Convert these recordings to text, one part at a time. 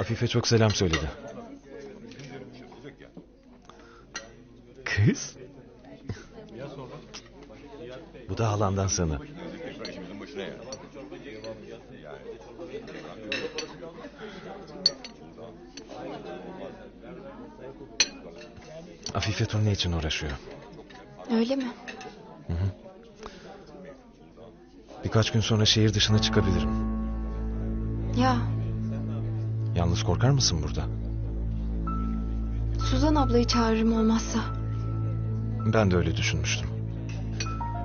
Afife çok selam söyledi. Kız? Bu da halandan sana. Afife turne için uğraşıyor. Öyle mi? Birkaç gün sonra şehir dışına çıkabilirim. Ya Yalnız korkar mısın burada? Suzan ablayı çağırırım olmazsa. Ben de öyle düşünmüştüm.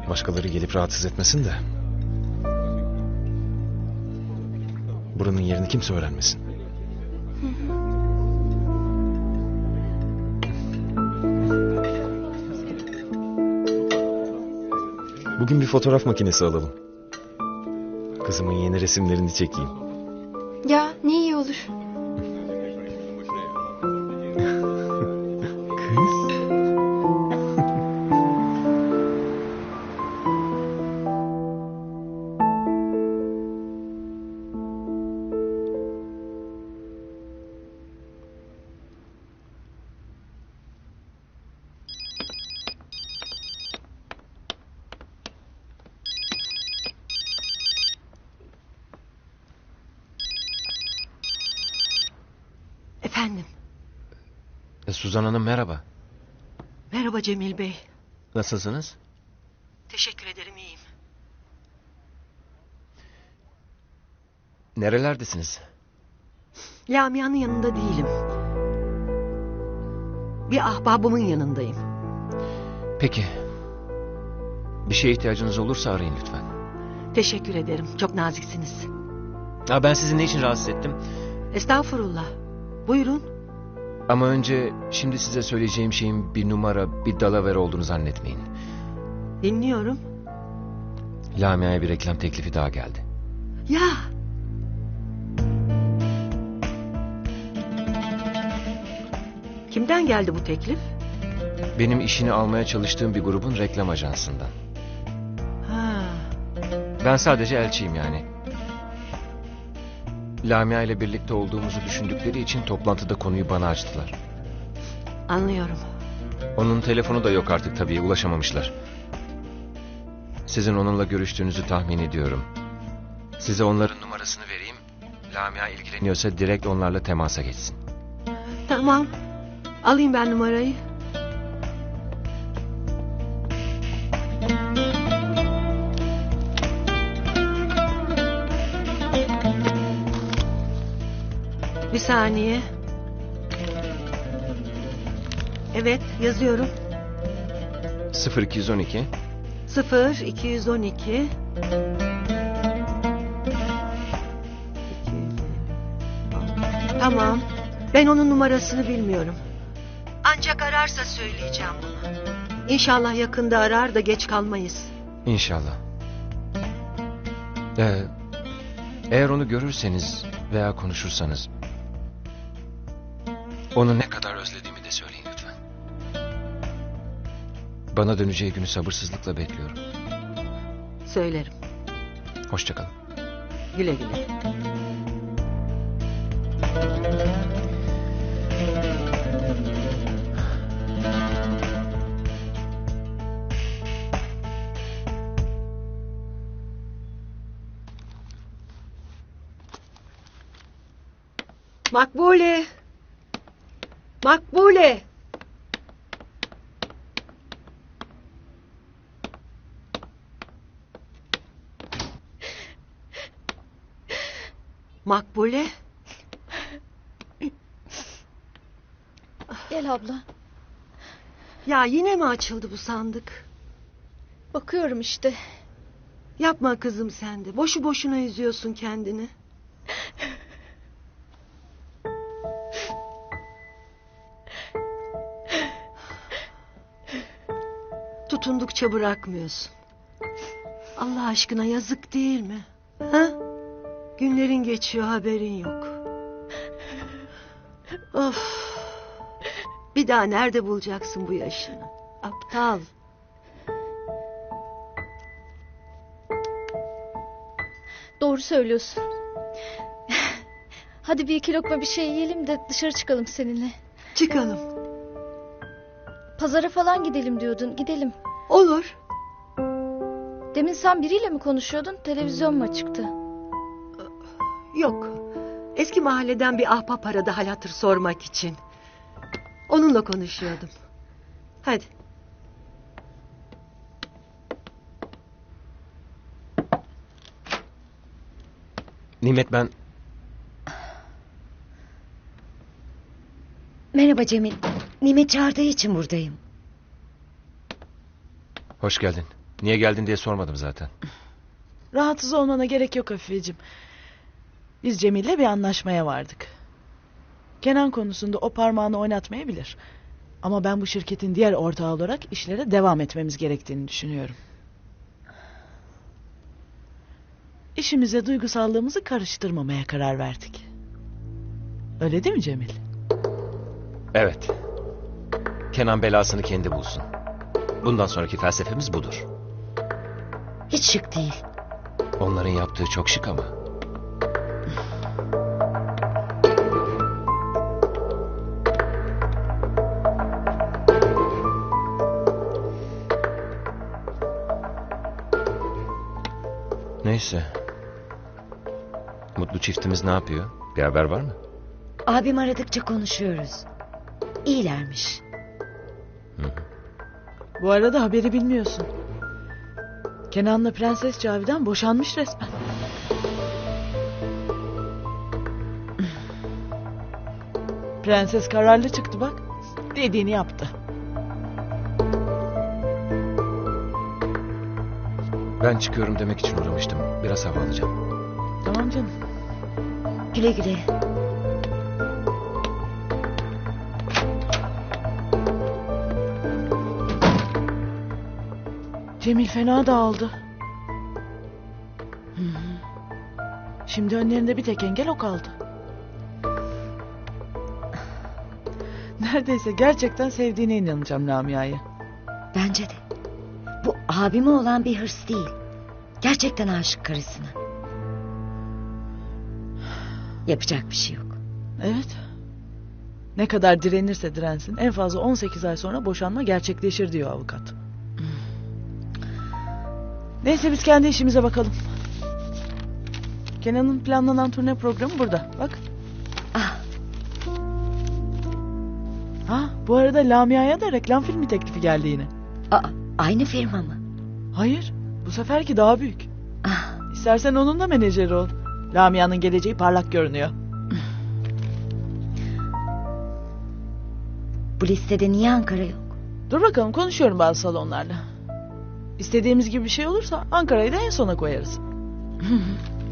Başkaları gelip rahatsız etmesin de. Buranın yerini kimse öğrenmesin. Bugün bir fotoğraf makinesi alalım. Kızımın yeni resimlerini çekeyim. Ya ne iyi olur. Efendim. E, Suzan Hanım merhaba. Merhaba Cemil Bey. Nasılsınız? Teşekkür ederim iyiyim. Nerelerdesiniz? Lamia'nın yanında değilim. Bir ahbabımın yanındayım. Peki. Bir şeye ihtiyacınız olursa arayın lütfen. Teşekkür ederim. Çok naziksiniz. Ha, ben sizi ne için rahatsız ettim? Estağfurullah. Buyurun. Ama önce şimdi size söyleyeceğim şeyin bir numara, bir dalaver olduğunu zannetmeyin. Dinliyorum. Lamia'ya bir reklam teklifi daha geldi. Ya. Kimden geldi bu teklif? Benim işini almaya çalıştığım bir grubun reklam ajansından. Ha. Ben sadece elçiyim yani. Lamia ile birlikte olduğumuzu düşündükleri için toplantıda konuyu bana açtılar. Anlıyorum. Onun telefonu da yok artık tabii ulaşamamışlar. Sizin onunla görüştüğünüzü tahmin ediyorum. Size onların numarasını vereyim. Lamia ilgileniyorsa direkt onlarla temasa geçsin. Tamam. Alayım ben numarayı. Saniye. Evet yazıyorum. 0212 0 212 Tamam. Ben onun numarasını bilmiyorum. Ancak ararsa söyleyeceğim bunu. İnşallah yakında arar da geç kalmayız. İnşallah. Ee, eğer onu görürseniz veya konuşursanız... ...onu ne kadar özlediğimi de söyleyin lütfen. Bana döneceği günü sabırsızlıkla bekliyorum. Söylerim. Hoşçakalın. Güle güle. Makbule. Makbule. Makbule. Gel abla. Ya yine mi açıldı bu sandık? Bakıyorum işte. Yapma kızım sen de. Boşu boşuna üzüyorsun kendini. Tutundukça bırakmıyorsun. Allah aşkına yazık değil mi? Ha? Günlerin geçiyor haberin yok. Of. Bir daha nerede bulacaksın bu yaşını? Aptal. doğru söylüyorsun. Hadi bir iki lokma bir şey yiyelim de dışarı çıkalım seninle. Çıkalım. Pazara falan gidelim diyordun. Gidelim. Olur. Demin sen biriyle mi konuşuyordun? Televizyon mu çıktı? Yok. Eski mahalleden bir ahbap aradı hal hatır sormak için. Onunla konuşuyordum. Hadi. Nimet ben Merhaba Cemil. Nimet çağırdığı için buradayım. Hoş geldin. Niye geldin diye sormadım zaten. Rahatsız olmana gerek yok Afifeciğim. Biz Cemil'le bir anlaşmaya vardık. Kenan konusunda o parmağını oynatmayabilir. Ama ben bu şirketin diğer ortağı olarak işlere devam etmemiz gerektiğini düşünüyorum. İşimize duygusallığımızı karıştırmamaya karar verdik. Öyle değil mi Cemil? Evet. Kenan belasını kendi bulsun. Bundan sonraki felsefemiz budur. Hiç şık değil. Onların yaptığı çok şık ama. Neyse. Mutlu çiftimiz ne yapıyor? Bir haber var mı? Abim aradıkça konuşuyoruz. İyilermiş. Bu arada haberi bilmiyorsun. Kenan'la Prenses Cavidan boşanmış resmen. Prenses kararlı çıktı bak. Dediğini yaptı. Ben çıkıyorum demek için uğramıştım. Biraz hava alacağım. Tamam canım. Güle güle. Cemil fena dağıldı. Hı hı. Şimdi önlerinde bir tek engel o kaldı. Neredeyse gerçekten sevdiğine inanacağım Lamia'yı. Bence de. Bu abime olan bir hırs değil. Gerçekten aşık karısına. Yapacak bir şey yok. Evet. Ne kadar direnirse dirensin en fazla 18 ay sonra boşanma gerçekleşir diyor avukat. Neyse biz kendi işimize bakalım. Kenan'ın planlanan turne programı burada. Bak. Ah, Ha, bu arada Lamia'ya da reklam filmi teklifi geldi yine. aa, aynı firma mı? Hayır, bu seferki daha büyük. Ah, İstersen onun da menajeri ol. Lamia'nın geleceği parlak görünüyor. bu listede niye Ankara yok? Dur bakalım konuşuyorum bazı salonlarla. İstediğimiz gibi bir şey olursa Ankara'yı da en sona koyarız.